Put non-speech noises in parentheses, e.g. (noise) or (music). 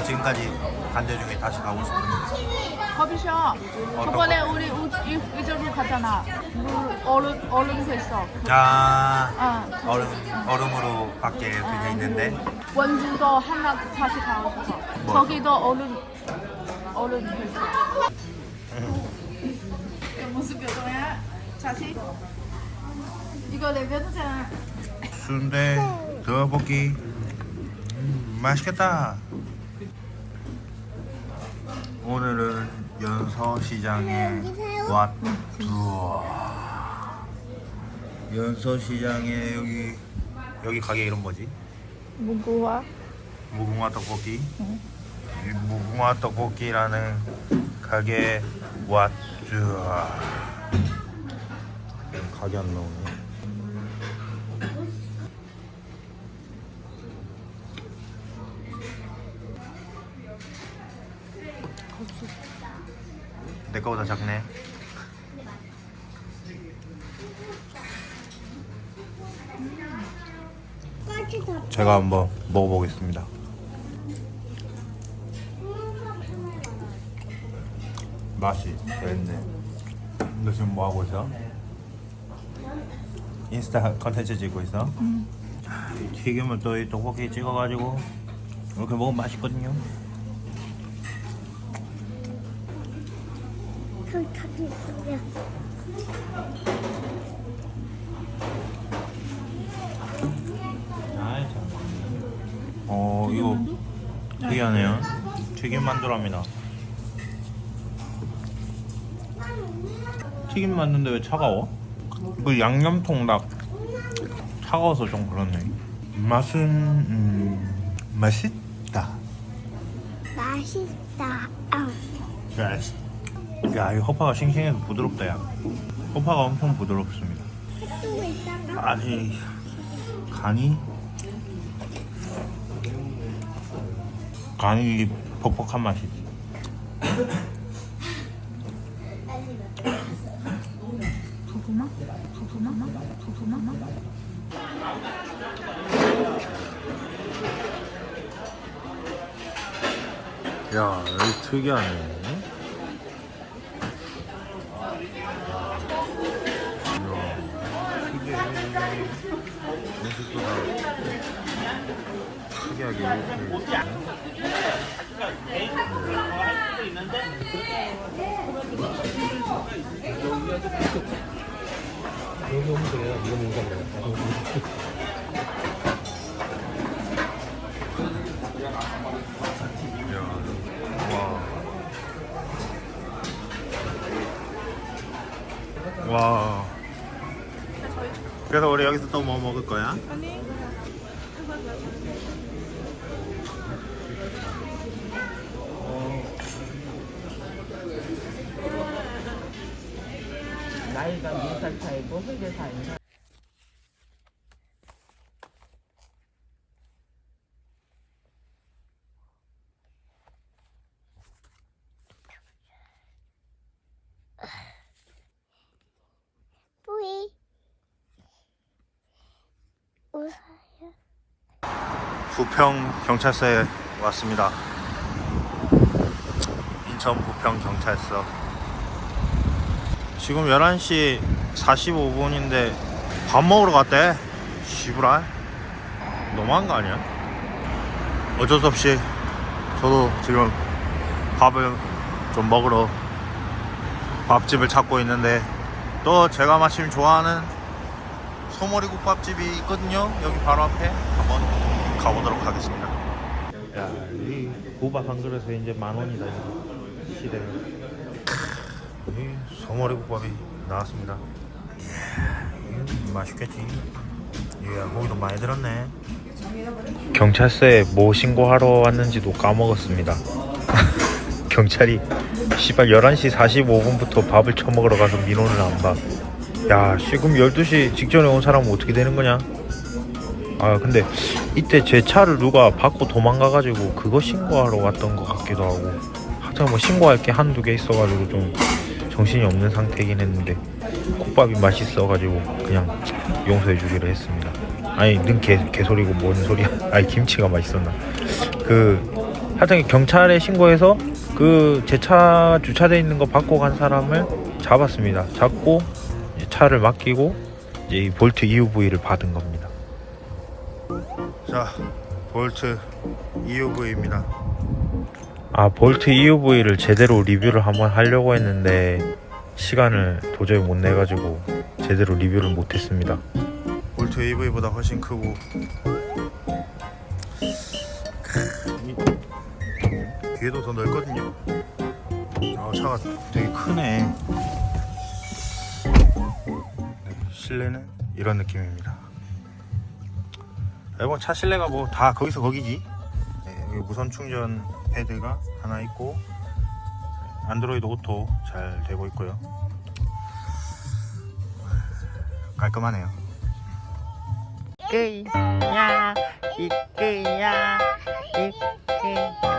너 지금까지 간데 중에 다시 가고 싶은 커피숍. 저번에 우리 이- 이쪽으로 갔잖아. 물 얼음 얼음 했어. 아 아, 얼음 얼음으로 밖에 이렇게 돼 있는데 원주도 하나 다시 가고 싶어. 뭐? 저기도 얼음 얼음 했어. 이거 무슨 표정이야? 자식? 이거 내 표정이야. 순대 떡볶이 음, 맛있겠다 오늘은 연서시장에 왔두어. 연서시장에 여기 여기 가게 이름 뭐지? 무구와 무궁화 떡볶이? 이 무궁화 떡볶이라는 가게 왔두어. 가게 안 나오네 내 거보다 작네. 제가 한번 먹어보겠습니다. 맛이 있네. 너 지금 뭐 하고 있어? 인스타 컨텐츠 찍고 있어? 이 튀김을 또 이 떡볶이 찍어가지고 이렇게 먹으면 맛있거든요. 아이 참. 어 이거 특이하네요. 튀김 만두랍니다. 튀김 만두인데 왜 차가워? 그 양념통 닭 차가워서 좀 그렇네. 맛은 음, 맛있다. 맛있다. 아, 야이씨. 야, 이 허파가 싱싱해서 부드럽다, 야. 허파가 엄청 부드럽습니다. 아니, 간이 간이 퍽퍽한 맛이지. 부부마? 부부마? 부부마? 야, 여기 특이하네. 특이하게 이렇게 그래서 우리 여기서 또 뭐 먹을 거야? 나이가 몇살 차이고 회계 사이나 뿌이. 웃어요. 부평 경찰서에 왔습니다. 인천 부평 경찰서. 지금 11시 45분인데 밥 먹으러 갔대. 시부랄. 너무한 거 아니야? 어쩔 수 없이 저도 지금 밥을 좀 먹으러 밥집을 찾고 있는데 또 제가 마침 좋아하는 소머리 국밥집이 있거든요. 여기 바로 앞에 한번 가보도록 하겠습니다. 야, 이 국밥 한 그릇에 이제 만 원이다. 시대. 이 소머리 국밥이 나왔습니다. 이야, 이거 맛있겠지. 이야, 고기도 많이 들었네. 경찰서에 뭐 신고하러 왔는지도 까먹었습니다. (laughs) 경찰이 씨발 11시 45분부터 밥을 처먹으러 가서 민원을 안 봐. 야, 지금 12시 직전에 온 사람은 어떻게 되는 거냐? 아, 근데 이때 제 차를 누가 받고 도망가가지고 그거 신고하러 왔던 것 같기도 하고. 하여튼 뭐 신고할 게 한두 개 있어가지고 좀 정신이 없는 상태이긴 했는데 국밥이 맛있어가지고 그냥 용서해 주기로 했습니다. 아니, 는 개, 개소리고 뭔 소리야. (laughs) 아니, 김치가 맛있었나. 그 하여튼 경찰에 신고해서 그 제 차 주차돼 있는 거 받고 간 사람을 잡았습니다. 잡고 차를 맡기고 이 볼트 EUV를 받은 겁니다. 자, 볼트 EUV입니다. 아, 볼트 EUV를 제대로 리뷰를 한번 하려고 했는데 시간을 도저히 못 내가지고 제대로 리뷰를 못했습니다. 볼트 EUV보다 훨씬 크고 뒤에도 더 넓거든요. 아, 차가 되게 크네. 네, 실내는 이런 느낌입니다. 앨범 차 실내가 뭐 다 거기서 거기지. 네, 여기 무선 충전 패드가 하나 있고 안드로이드 오토 잘 되고 있고요. 깔끔하네요. 이끄야 이끄야 이끄야